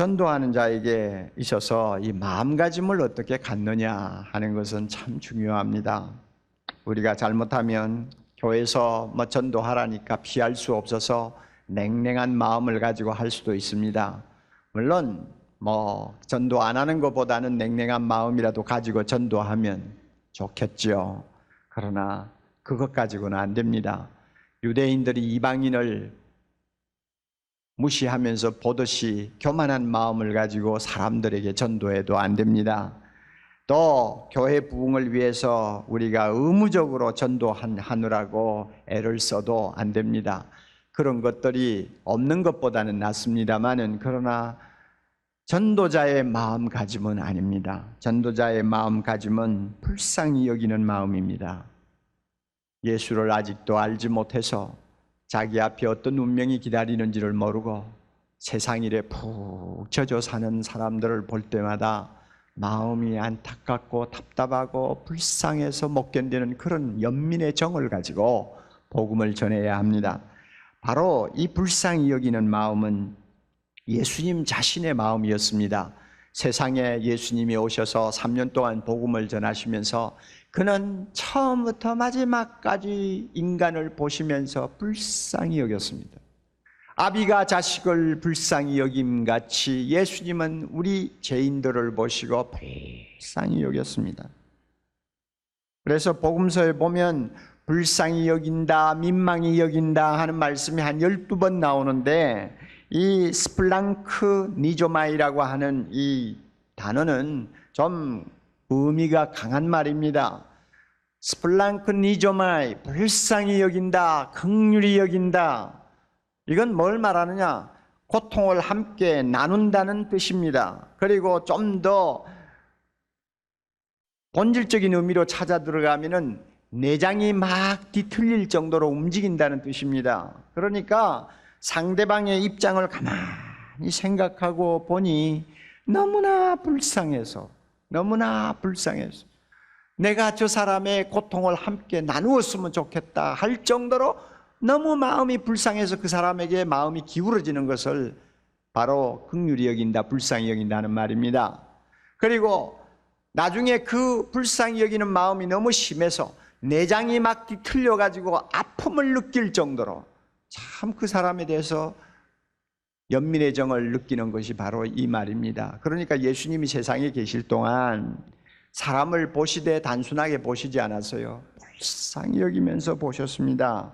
전도하는 자에게 있어서 이 마음가짐을 어떻게 갖느냐 하는 것은 참 중요합니다. 우리가 잘못하면 교회에서 뭐 전도하라니까 피할 수 없어서 냉랭한 마음을 가지고 할 수도 있습니다. 물론 뭐 전도 안 하는 것보다는 냉랭한 마음이라도 가지고 전도하면 좋겠죠. 그러나 그것 가지고는 안 됩니다. 유대인들이 이방인을 무시하면서 보듯이 교만한 마음을 가지고 사람들에게 전도해도 안 됩니다. 또 교회 부흥을 위해서 우리가 의무적으로 전도하느라고 애를 써도 안 됩니다. 그런 것들이 없는 것보다는 낫습니다만은 그러나 전도자의 마음가짐은 아닙니다. 전도자의 마음가짐은 불쌍히 여기는 마음입니다. 예수를 아직도 알지 못해서 자기 앞에 어떤 운명이 기다리는지를 모르고 세상 일에 푹 젖어 사는 사람들을 볼 때마다 마음이 안타깝고 답답하고 불쌍해서 못 견디는 그런 연민의 정을 가지고 복음을 전해야 합니다. 바로 이 불쌍히 여기는 마음은 예수님 자신의 마음이었습니다. 세상에 예수님이 오셔서 3년 동안 복음을 전하시면서 그는 처음부터 마지막까지 인간을 보시면서 불쌍히 여겼습니다. 아비가 자식을 불쌍히 여김 같이 예수님은 우리 죄인들을 보시고 불쌍히 여겼습니다. 그래서 복음서에 보면 불쌍히 여긴다, 민망히 여긴다 하는 말씀이 한 12번 나오는데 이 스플랑크 니조마이라고 하는 이 단어는 좀 의미가 강한 말입니다. 스플랑크 니조마이 불쌍히 여긴다, 극률이 여긴다. 이건 뭘 말하느냐? 고통을 함께 나눈다는 뜻입니다. 그리고 좀 더 본질적인 의미로 찾아 들어가면은 내장이 막 뒤틀릴 정도로 움직인다는 뜻입니다. 그러니까 상대방의 입장을 가만히 생각하고 보니 너무나 불쌍해서, 너무나 불쌍해서 내가 저 사람의 고통을 함께 나누었으면 좋겠다 할 정도로 너무 마음이 불쌍해서 그 사람에게 마음이 기울어지는 것을 바로 극률이 여긴다, 불쌍히 여긴다는 말입니다. 그리고 나중에 그 불쌍히 여기는 마음이 너무 심해서 내장이 막 뒤틀려 가지고 아픔을 느낄 정도로 참 그 사람에 대해서 연민의 정을 느끼는 것이 바로 이 말입니다. 그러니까 예수님이 세상에 계실 동안 사람을 보시되 단순하게 보시지 않았어요. 불쌍히 여기면서 보셨습니다.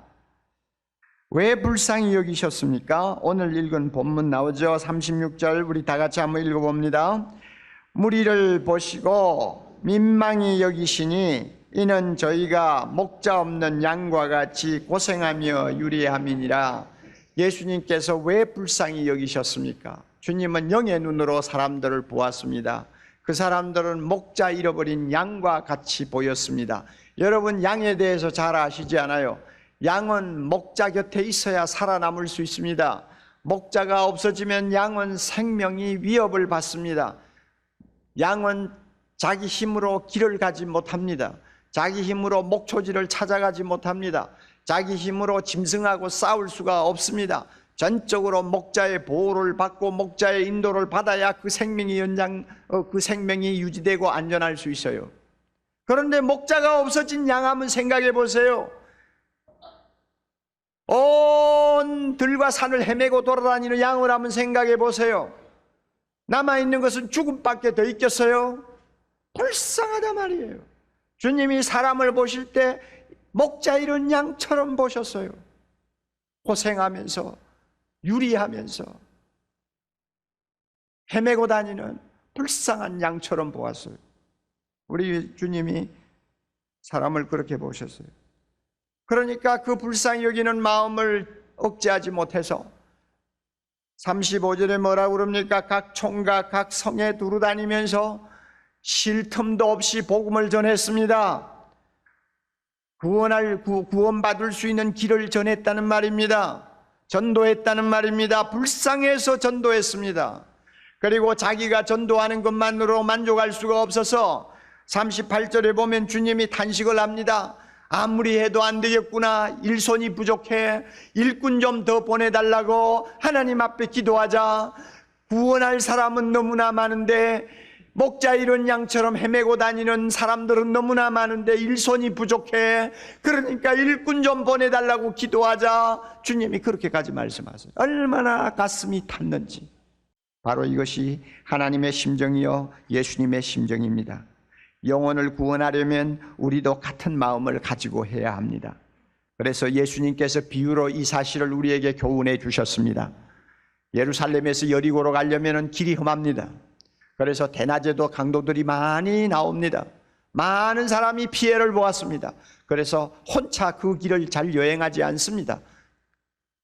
왜 불쌍히 여기셨습니까? 오늘 읽은 본문 나오죠. 36절 우리 다 같이 한번 읽어봅니다. 무리를 보시고 민망히 여기시니 이는 저희가 목자 없는 양과 같이 고생하며 유리함이니라. 예수님께서 왜 불쌍히 여기셨습니까? 주님은 영의 눈으로 사람들을 보았습니다. 그 사람들은 목자 잃어버린 양과 같이 보였습니다. 여러분 양에 대해서 잘 아시지 않아요? 양은 목자 곁에 있어야 살아남을 수 있습니다. 목자가 없어지면 양은 생명이 위협을 받습니다. 양은 자기 힘으로 길을 가지 못합니다. 자기 힘으로 목초지를 찾아가지 못합니다. 자기 힘으로 짐승하고 싸울 수가 없습니다. 전적으로 목자의 보호를 받고 목자의 인도를 받아야 그 생명이 연장, 어, 그 생명이 유지되고 안전할 수 있어요. 그런데 목자가 없어진 양 한번 생각해 보세요. 온 들과 산을 헤매고 돌아다니는 양을 한번 생각해 보세요. 남아있는 것은 죽음밖에 더 있겠어요? 불쌍하다 말이에요. 주님이 사람을 보실 때 목자 이런 양처럼 보셨어요. 고생하면서, 유리하면서, 헤매고 다니는 불쌍한 양처럼 보았어요. 우리 주님이 사람을 그렇게 보셨어요. 그러니까 그 불쌍히 여기는 마음을 억제하지 못해서 35절에 뭐라고 그럽니까? 각 총각, 각 성에 두루 다니면서 쉴 틈도 없이 복음을 전했습니다. 구원할, 구, 구원받을 수 있는 길을 전했다는 말입니다. 전도했다는 말입니다. 불쌍해서 전도했습니다. 그리고 자기가 전도하는 것만으로 만족할 수가 없어서 38절에 보면 주님이 탄식을 합니다. 아무리 해도 안 되겠구나. 일손이 부족해. 일꾼 좀 더 보내달라고 하나님 앞에 기도하자. 구원할 사람은 너무나 많은데 목자 이런 양처럼 헤매고 다니는 사람들은 너무나 많은데 일손이 부족해. 그러니까 일꾼 좀 보내달라고 기도하자. 주님이 그렇게까지 말씀하세요. 얼마나 가슴이 탔는지. 바로 이것이 하나님의 심정이요 예수님의 심정입니다. 영혼을 구원하려면 우리도 같은 마음을 가지고 해야 합니다. 그래서 예수님께서 비유로 이 사실을 우리에게 교훈해 주셨습니다. 예루살렘에서 여리고로 가려면 길이 험합니다. 그래서 대낮에도 강도들이 많이 나옵니다. 많은 사람이 피해를 보았습니다. 그래서 혼자 그 길을 잘 여행하지 않습니다.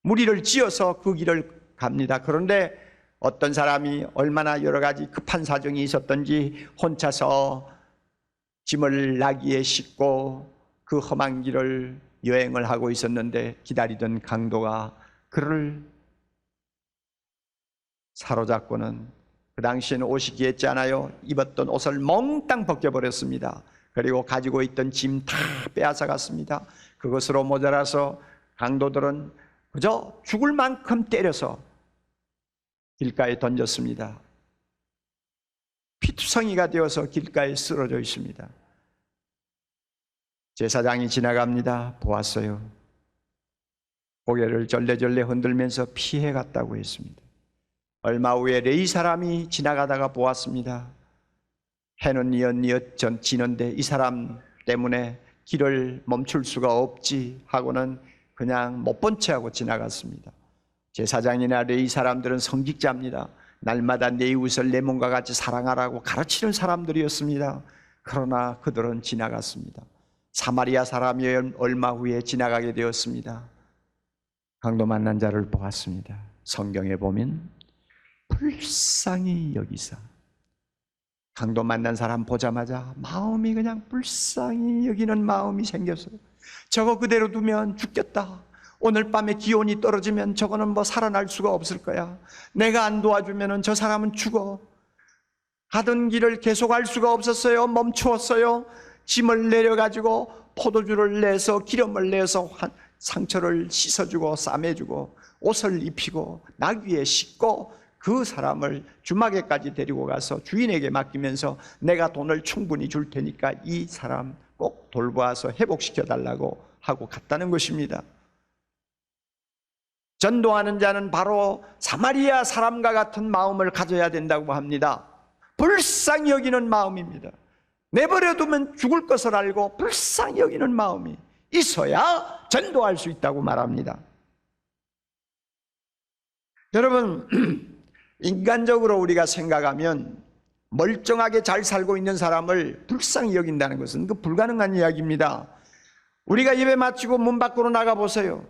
무리를 지어서 그 길을 갑니다. 그런데 어떤 사람이 얼마나 여러 가지 급한 사정이 있었던지 혼자서 짐을 나귀에 싣고 그 험한 길을 여행을 하고 있었는데 기다리던 강도가 그를 사로잡고는 그 당시에는 옷이 귀했잖아요. 입었던 옷을 몽땅 벗겨버렸습니다. 그리고 가지고 있던 짐 다 빼앗아 갔습니다. 그것으로 모자라서 강도들은 그저 죽을 만큼 때려서 길가에 던졌습니다. 피투성이가 되어서 길가에 쓰러져 있습니다. 제사장이 지나갑니다. 보았어요. 고개를 절레절레 흔들면서 피해 갔다고 했습니다. 얼마 후에 레이 사람이 지나가다가 보았습니다. 해는 니엇니엇 전 지는데 이 사람 때문에 길을 멈출 수가 없지 하고는 그냥 못 본 채 하고 지나갔습니다. 제사장이나 레이 사람들은 성직자입니다. 날마다 내 이웃을 내 몸과 같이 사랑하라고 가르치는 사람들이었습니다. 그러나 그들은 지나갔습니다. 사마리아 사람이 얼마 후에 지나가게 되었습니다. 강도 만난 자를 보았습니다. 성경에 보면 불쌍히 여기사 강도 만난 사람 보자마자 마음이 그냥 불쌍히 여기는 마음이 생겼어요. 저거 그대로 두면 죽겠다. 오늘 밤에 기온이 떨어지면 저거는 뭐 살아날 수가 없을 거야. 내가 안 도와주면 저 사람은 죽어. 가던 길을 계속할 수가 없었어요. 멈추었어요. 짐을 내려가지고 포도주를 내서 기름을 내서 상처를 씻어주고 싸매주고 옷을 입히고 나귀에 싣고 그 사람을 주막에까지 데리고 가서 주인에게 맡기면서 내가 돈을 충분히 줄 테니까 이 사람 꼭 돌보아서 회복시켜 달라고 하고 갔다는 것입니다. 전도하는 자는 바로 사마리아 사람과 같은 마음을 가져야 된다고 합니다. 불쌍히 여기는 마음입니다. 내버려 두면 죽을 것을 알고 불쌍히 여기는 마음이 있어야 전도할 수 있다고 말합니다. 여러분, 인간적으로 우리가 생각하면 멀쩡하게 잘 살고 있는 사람을 불쌍히 여긴다는 것은 그 불가능한 이야기입니다. 우리가 예배 마치고 문 밖으로 나가 보세요.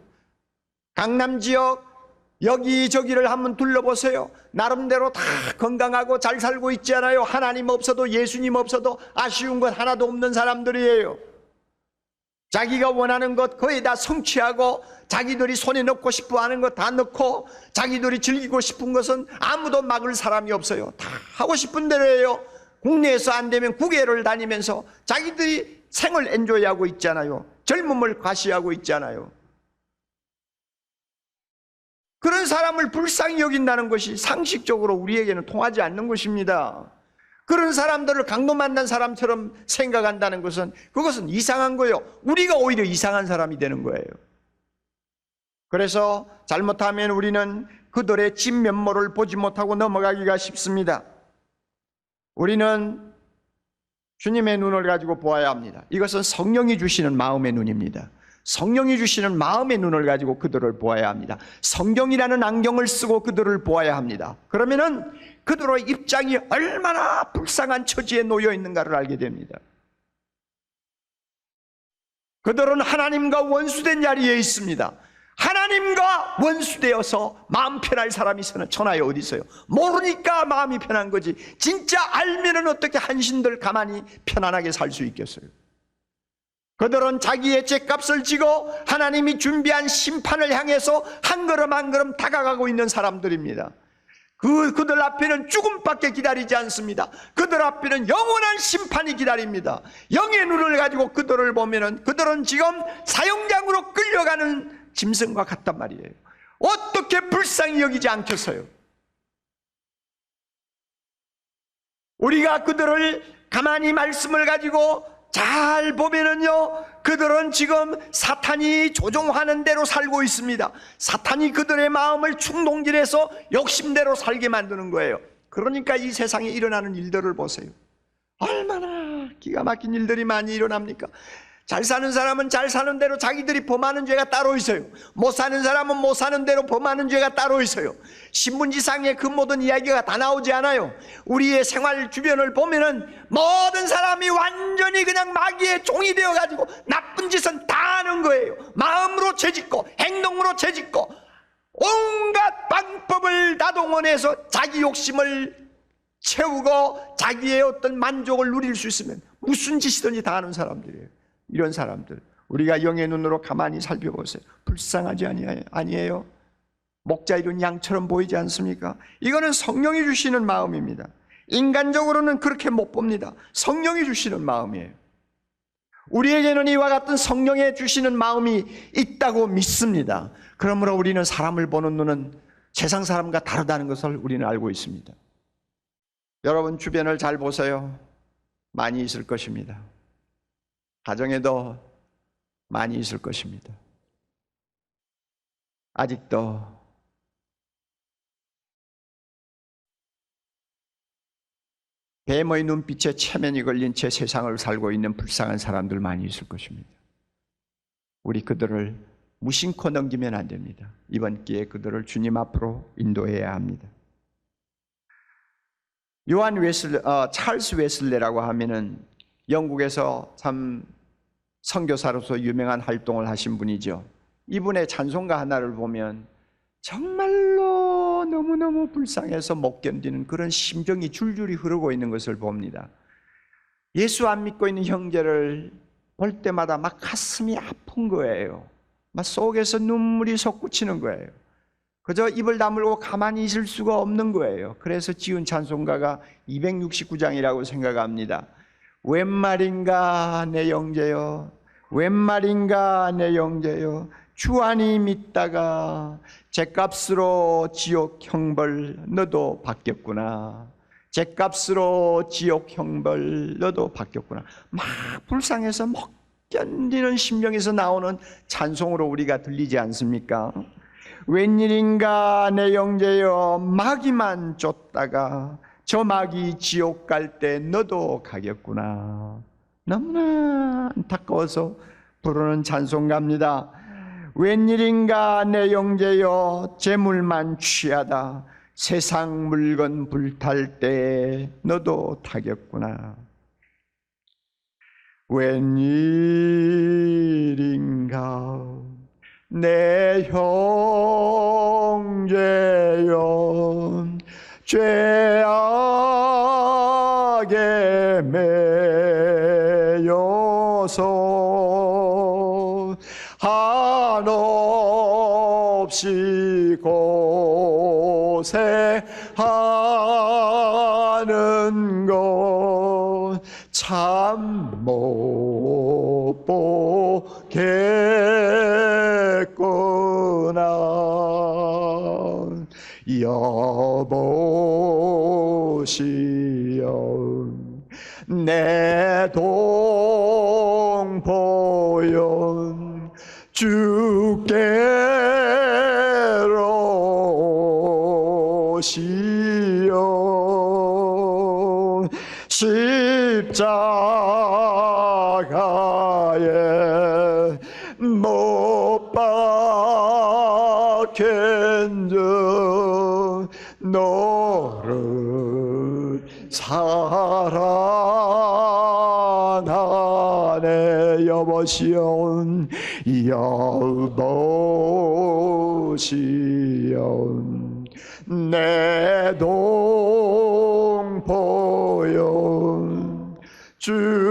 강남 지역 여기저기를 한번 둘러보세요. 나름대로 다 건강하고 잘 살고 있지 않아요? 하나님 없어도 예수님 없어도 아쉬운 것 하나도 없는 사람들이에요. 자기가 원하는 것 거의 다 성취하고 자기들이 손에 넣고 싶어 하는 것 다 넣고 자기들이 즐기고 싶은 것은 아무도 막을 사람이 없어요. 다 하고 싶은 대로 해요. 국내에서 안 되면 국외를 다니면서 자기들이 생을 엔조이하고 있잖아요. 젊음을 과시하고 있잖아요. 그런 사람을 불쌍히 여긴다는 것이 상식적으로 우리에게는 통하지 않는 것입니다. 그런 사람들을 강도 만난 사람처럼 생각한다는 것은 그것은 이상한 거예요. 우리가 오히려 이상한 사람이 되는 거예요. 그래서 잘못하면 우리는 그들의 진면모를 보지 못하고 넘어가기가 쉽습니다. 우리는 주님의 눈을 가지고 보아야 합니다. 이것은 성령이 주시는 마음의 눈입니다. 성령이 주시는 마음의 눈을 가지고 그들을 보아야 합니다. 성경이라는 안경을 쓰고 그들을 보아야 합니다. 그러면은 그들의 입장이 얼마나 불쌍한 처지에 놓여 있는가를 알게 됩니다. 그들은 하나님과 원수된 자리에 있습니다. 하나님과 원수되어서 마음 편할 사람이 있으나 천하에 어디 있어요? 모르니까 마음이 편한 거지. 진짜 알면은 어떻게 한신들 가만히 편안하게 살 수 있겠어요? 그들은 자기의 죄값을 지고 하나님이 준비한 심판을 향해서 한 걸음 한 걸음 다가가고 있는 사람들입니다. 그, 그들 앞에는 죽음밖에 기다리지 않습니다. 그들 앞에는 영원한 심판이 기다립니다. 영의 눈을 가지고 그들을 보면은 그들은 지금 사형장으로 끌려가는 짐승과 같단 말이에요. 어떻게 불쌍히 여기지 않겠어요? 우리가 그들을 가만히 말씀을 가지고 잘 보면은요, 그들은 지금 사탄이 조종하는 대로 살고 있습니다. 사탄이 그들의 마음을 충동질해서 욕심대로 살게 만드는 거예요. 그러니까 이 세상에 일어나는 일들을 보세요. 얼마나 기가 막힌 일들이 많이 일어납니까? 잘 사는 사람은 잘 사는 대로 자기들이 범하는 죄가 따로 있어요. 못 사는 사람은 못 사는 대로 범하는 죄가 따로 있어요. 신문지상에 그 모든 이야기가 다 나오지 않아요. 우리의 생활 주변을 보면은 모든 사람이 완전히 그냥 마귀의 종이 되어 가지고 나쁜 짓은 다 하는 거예요. 마음으로 죄짓고 행동으로 죄짓고 온갖 방법을 다 동원해서 자기 욕심을 채우고 자기의 어떤 만족을 누릴 수 있으면 무슨 짓이든지 다 하는 사람들이에요. 이런 사람들 우리가 영의 눈으로 가만히 살펴보세요. 불쌍하지 아니- 아니에요? 목자 이룬 양처럼 보이지 않습니까? 이거는 성령이 주시는 마음입니다. 인간적으로는 그렇게 못 봅니다. 성령이 주시는 마음이에요. 우리에게는 이와 같은 성령의 주시는 마음이 있다고 믿습니다. 그러므로 우리는 사람을 보는 눈은 세상 사람과 다르다는 것을 우리는 알고 있습니다. 여러분 주변을 잘 보세요. 많이 있을 것입니다. 가정에도 많이 있을 것입니다. 아직도 뱀의 눈빛에 체면이 걸린 채 세상을 살고 있는 불쌍한 사람들 많이 있을 것입니다. 우리 그들을 무심코 넘기면 안 됩니다. 이번 기회에 그들을 주님 앞으로 인도해야 합니다. 요한 웨슬, 어, 찰스 웨슬레라고 하면은 영국에서 참 선교사로서 유명한 활동을 하신 분이죠. 이분의 찬송가 하나를 보면 정말로 너무너무 불쌍해서 못 견디는 그런 심정이 줄줄이 흐르고 있는 것을 봅니다. 예수 안 믿고 있는 형제를 볼 때마다 막 가슴이 아픈 거예요. 막 속에서 눈물이 솟구치는 거예요. 그저 입을 다물고 가만히 있을 수가 없는 거예요. 그래서 지은 찬송가가 269장이라고 생각합니다. 웬 말인가 내 영재여? 웬 말인가 내 영재여? 주 안이 믿다가 죗값으로 지옥 형벌 너도 바뀌었구나. 죗값으로 지옥 형벌 너도 바뀌었구나. 막 불쌍해서 못 견디는 심령에서 나오는 찬송으로 우리가 들리지 않습니까? 웬일인가 내 영재여? 마귀만 쫓다가 저 마귀 지옥 갈 때 너도 가겠구나. 너무나 안타까워서 부르는 찬송가입니다. 웬일인가 내 영재여 재물만 취하다 세상 물건 불탈 때 너도 타겠구나. 웬일인가 내 형제여 죄악에 매여서 한없이 고생하는 것 참 못 보겠구나. 여 보시여 내 동포 여보시온 내 동포연 주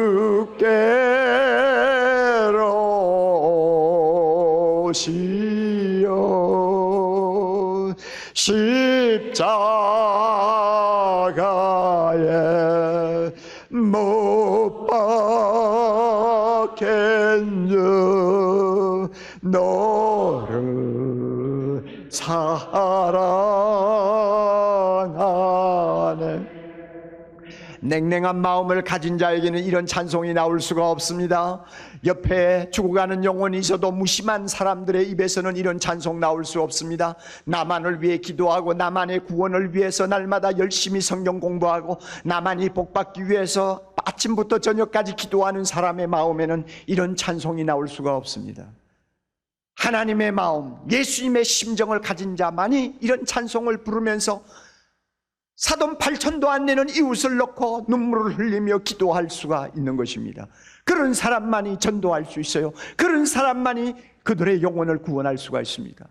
냉랭한 마음을 가진 자에게는 이런 찬송이 나올 수가 없습니다. 옆에 죽어가는 영혼이 있어도 무심한 사람들의 입에서는 이런 찬송 나올 수 없습니다. 나만을 위해 기도하고 나만의 구원을 위해서 날마다 열심히 성경 공부하고 나만이 복받기 위해서 아침부터 저녁까지 기도하는 사람의 마음에는 이런 찬송이 나올 수가 없습니다. 하나님의 마음, 예수님의 심정을 가진 자만이 이런 찬송을 부르면서 사돈 8천도 안 내는 이웃을 넣고 눈물을 흘리며 기도할 수가 있는 것입니다. 그런 사람만이 전도할 수 있어요. 그런 사람만이 그들의 영혼을 구원할 수가 있습니다.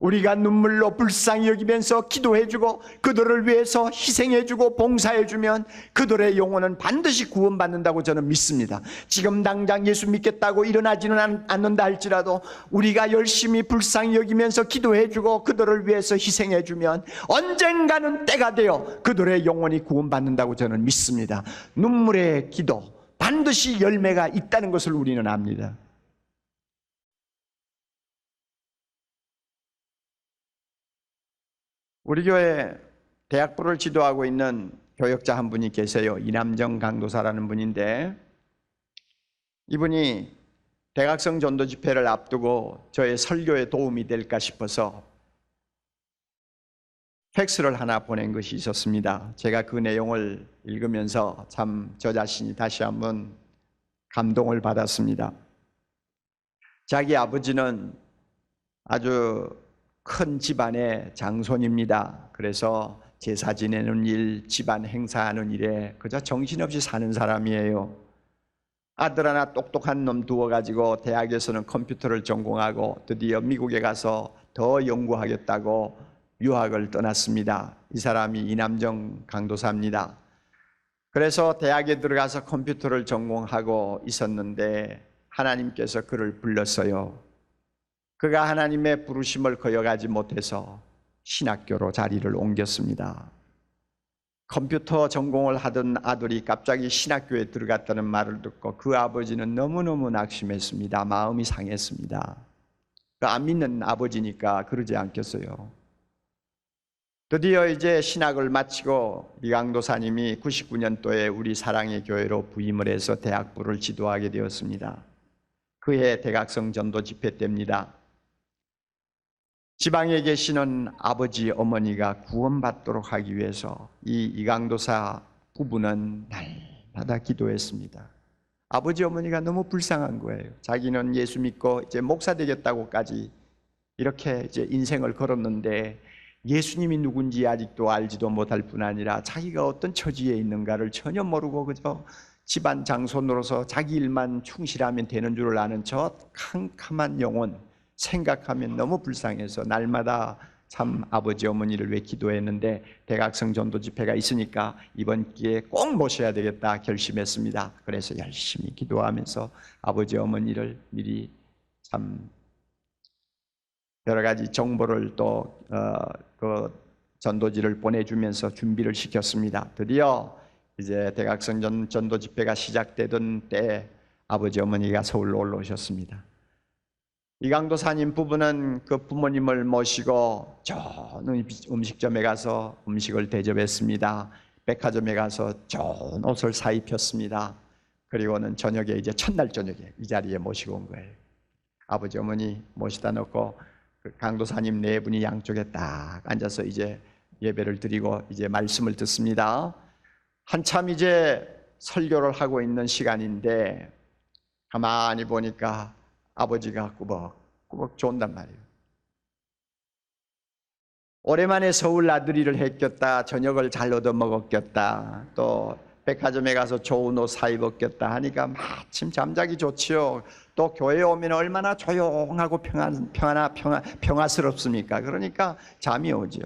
우리가 눈물로 불쌍히 여기면서 기도해주고 그들을 위해서 희생해주고 봉사해주면 그들의 영혼은 반드시 구원받는다고 저는 믿습니다. 지금 당장 예수 믿겠다고 일어나지는 않- 않는다 할지라도 우리가 열심히 불쌍히 여기면서 기도해주고 그들을 위해서 희생해주면 언젠가는 때가 되어 그들의 영혼이 구원받는다고 저는 믿습니다. 눈물의 기도 반드시 열매가 있다는 것을 우리는 압니다. 우리 교회 대학부를 지도하고 있는 교역자 한 분이 계세요. 이남정 강도사라는 분인데 이분이 대각성 전도 집회를 앞두고 저의 설교에 도움이 될까 싶어서 팩스를 하나 보낸 것이 있었습니다. 제가 그 내용을 읽으면서 참 저 자신이 다시 한번 감동을 받았습니다. 자기 아버지는 아주 큰 집안의 장손입니다. 그래서 제사 지내는 일, 집안 행사하는 일에 그저 정신없이 사는 사람이에요. 아들 하나 똑똑한 놈 두어가지고 대학에서는 컴퓨터를 전공하고 드디어 미국에 가서 더 연구하겠다고 유학을 떠났습니다. 이 사람이 이남정 강도사입니다. 그래서 대학에 들어가서 컴퓨터를 전공하고 있었는데 하나님께서 그를 불렀어요. 그가 하나님의 부르심을 거역하지 못해서 신학교로 자리를 옮겼습니다. 컴퓨터 전공을 하던 아들이 갑자기 신학교에 들어갔다는 말을 듣고 그 아버지는 너무너무 낙심했습니다. 마음이 상했습니다. 그안 믿는 아버지니까 그러지 않겠어요. 드디어 이제 신학을 마치고 미강도사님이 99년도에 우리 사랑의 교회로 부임을 해서 대학부를 지도하게 되었습니다. 그해 대각성 전도 집회 때입니다. 지방에 계시는 아버지 어머니가 구원받도록 하기 위해서 이 이강도사 부부는 날마다 기도했습니다. 아버지 어머니가 너무 불쌍한 거예요. 자기는 예수 믿고 이제 목사 되겠다고까지 이렇게 이제 인생을 걸었는데 예수님이 누군지 아직도 알지도 못할 뿐 아니라 자기가 어떤 처지에 있는가를 전혀 모르고 그저 집안 장손으로서 자기 일만 충실하면 되는 줄을 아는 저 캄캄한 영혼 생각하면 너무 불쌍해서 날마다 참 아버지 어머니를 위해 기도했는데 대각성 전도 집회가 있으니까 이번 기회에 꼭 모셔야 되겠다 결심했습니다. 그래서 열심히 기도하면서 아버지 어머니를 미리 참 여러 가지 정보를 또그 전도지를 보내주면서 준비를 시켰습니다. 드디어 이제 대각성 전, 전도 집회가 시작되던 때 아버지 어머니가 서울로 올라오셨습니다. 이강도사님 부부는 그 부모님을 모시고 좋은 음식점에 가서 음식을 대접했습니다. 백화점에 가서 좋은 옷을 사 입혔습니다. 그리고는 저녁에 이제 첫날 저녁에 이 자리에 모시고 온 거예요. 아버지 어머니 모시다 놓고 그 강도사님 네 분이 양쪽에 딱 앉아서 이제 예배를 드리고 이제 말씀을 듣습니다. 한참 이제 설교를 하고 있는 시간인데 가만히 보니까 아버지가 꾸벅꾸벅 좋은단 말이에요. 오랜만에 서울 아들이를 했겠다. 저녁을 잘 얻어 먹었겠다. 또 백화점에 가서 좋은 옷 사 입었겠다 하니까 마침 잠자기 좋지요. 또 교회에 오면 얼마나 조용하고 평안, 평안하, 평화, 평화스럽습니까? 그러니까 잠이 오지요.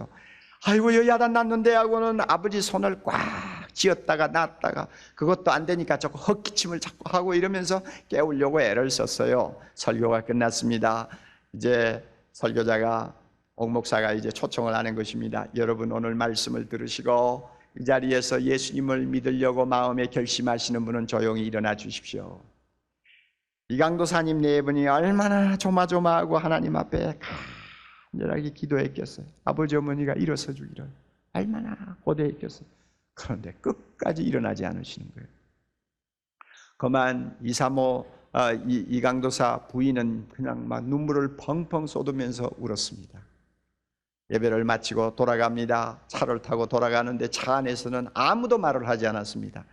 아이고 여야단 났는데 하고는 아버지 손을 꽉 쥐었다가 놨다가 그것도 안 되니까 자꾸 헛기침을 자꾸 하고 이러면서 깨우려고 애를 썼어요. 설교가 끝났습니다. 이제 설교자가 옥목사가 이제 초청을 하는 것입니다. 여러분 오늘 말씀을 들으시고 이 자리에서 예수님을 믿으려고 마음에 결심하시는 분은 조용히 일어나 주십시오. 이강도사님 네 분이 얼마나 조마조마하고 하나님 앞에 간절하게 기도했겠어요. 아버지 어머니가 일어서 주기를 얼마나 고대했겠어요. 그런데 끝까지 일어나지 않으시는 거예요. 그만 이사모 아, 이, 이강도사 부인은 그냥 막 눈물을 펑펑 쏟으면서 울었습니다. 예배를 마치고 돌아갑니다. 차를 타고 돌아가는데 차 안에서는 아무도 말을 하지 않았습니다.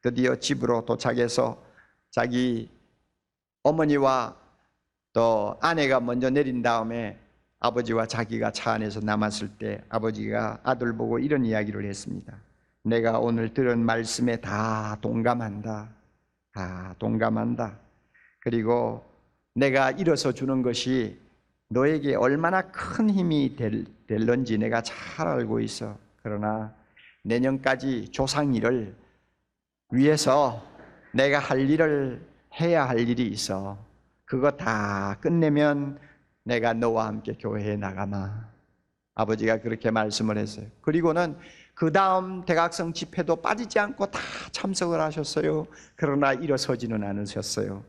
드디어 집으로 도착해서 자기 어머니와 또 아내가 먼저 내린 다음에 아버지와 자기가 차 안에서 남았을 때 아버지가 아들 보고 이런 이야기를 했습니다. 내가 오늘 들은 말씀에 다 동감한다. 다 동감한다. 그리고 내가 일어서 주는 것이 너에게 얼마나 큰 힘이 될, 될런지 내가 잘 알고 있어. 그러나 내년까지 조상 일을 위해서 내가 할 일을 해야 할 일이 있어. 그거 다 끝내면 내가 너와 함께 교회에 나가마. 아버지가 그렇게 말씀을 했어요. 그리고는 그 다음 대각성 집회도 빠지지 않고 다 참석을 하셨어요. 그러나 일어서지는 않으셨어요.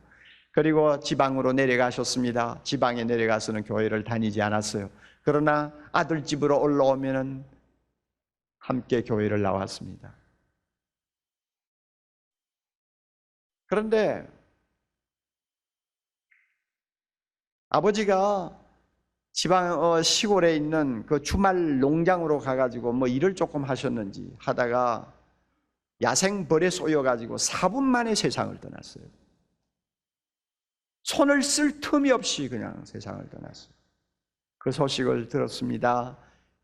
그리고 지방으로 내려가셨습니다. 지방에 내려가서는 교회를 다니지 않았어요. 그러나 아들 집으로 올라오면은 함께 교회를 나왔습니다. 그런데 아버지가 지방 어, 시골에 있는 그 주말 농장으로 가가지고 뭐 일을 조금 하셨는지 하다가 야생 벌에 쏘여가지고 4분 만에 세상을 떠났어요. 손을 쓸 틈이 없이 그냥 세상을 떠났어요. 그 소식을 들었습니다.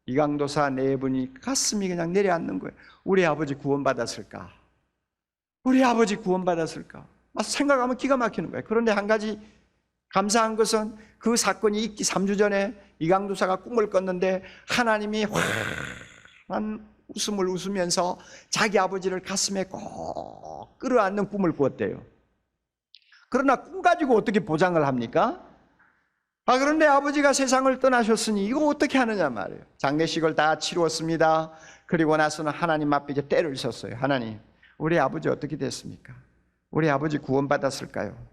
이강도사 네 분이 가슴이 그냥 내려앉는 거예요. 우리 아버지 구원받았을까? 우리 아버지 구원받았을까? 막 생각하면 기가 막히는 거예요. 그런데 한 가지 감사한 것은 그 사건이 있기 3주 전에 이강도사가 꿈을 꿨는데 하나님이 환한 웃음을 웃으면서 자기 아버지를 가슴에 꼭 끌어안는 꿈을 꾸었대요. 그러나 꿈 가지고 어떻게 보장을 합니까? 아, 그런데 아버지가 세상을 떠나셨으니 이거 어떻게 하느냐 말이에요. 장례식을 다 치루었습니다. 그리고 나서는 하나님 앞에 이제 때를 썼어요. 하나님, 우리 아버지 어떻게 됐습니까? 우리 아버지 구원받았을까요?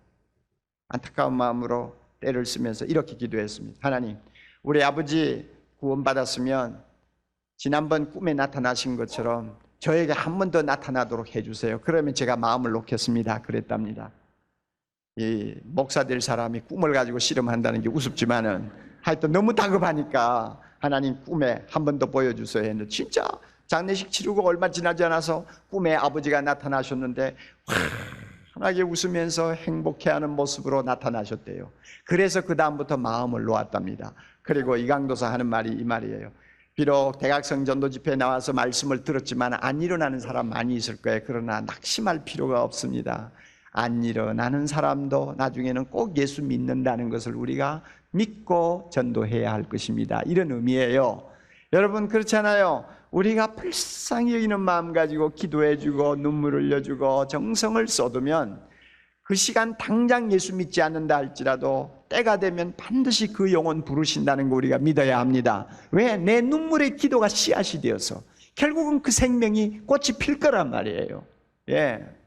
안타까운 마음으로 때를 쓰면서 이렇게 기도했습니다. 하나님, 우리 아버지 구원받았으면 지난번 꿈에 나타나신 것처럼 저에게 한 번 더 나타나도록 해주세요. 그러면 제가 마음을 놓겠습니다. 그랬답니다. 이 목사 될 사람이 꿈을 가지고 씨름한다는 게 우습지만은 하여튼 너무 다급하니까 하나님 꿈에 한 번 더 보여주세요 했는데 진짜 장례식 치르고 얼마 지나지 않아서 꿈에 아버지가 나타나셨는데 환하게 웃으면서 행복해하는 모습으로 나타나셨대요. 그래서 그 다음부터 마음을 놓았답니다. 그리고 이강도사 하는 말이 이 말이에요. 비록 대각성 전도 집회에 나와서 말씀을 들었지만 안 일어나는 사람 많이 있을 거예요. 그러나 낙심할 필요가 없습니다. 안 일어나는 사람도 나중에는 꼭 예수 믿는다는 것을 우리가 믿고 전도해야 할 것입니다. 이런 의미예요. 여러분 그렇잖아요. 우리가 불쌍히 여기는 마음 가지고 기도해주고 눈물 흘려주고 정성을 쏟으면 그 시간 당장 예수 믿지 않는다 할지라도 때가 되면 반드시 그 영혼 부르신다는 거 우리가 믿어야 합니다. 왜? 내 눈물의 기도가 씨앗이 되어서 결국은 그 생명이 꽃이 필 거란 말이에요. 예.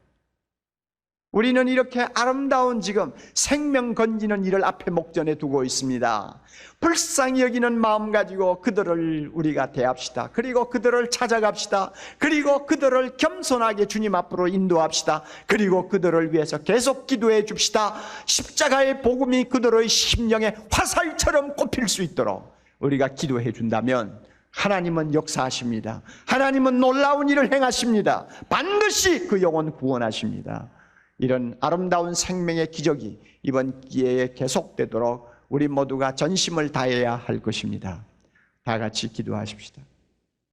우리는 이렇게 아름다운 지금 생명 건지는 일을 앞에 목전에 두고 있습니다. 불쌍히 여기는 마음 가지고 그들을 우리가 대합시다. 그리고 그들을 찾아갑시다. 그리고 그들을 겸손하게 주님 앞으로 인도합시다. 그리고 그들을 위해서 계속 기도해 줍시다. 십자가의 복음이 그들의 심령에 화살처럼 꼽힐 수 있도록 우리가 기도해 준다면 하나님은 역사하십니다. 하나님은 놀라운 일을 행하십니다. 반드시 그 영혼 구원하십니다. 이런 아름다운 생명의 기적이 이번 기회에 계속되도록 우리 모두가 전심을 다해야 할 것입니다. 다 같이 기도하십시다.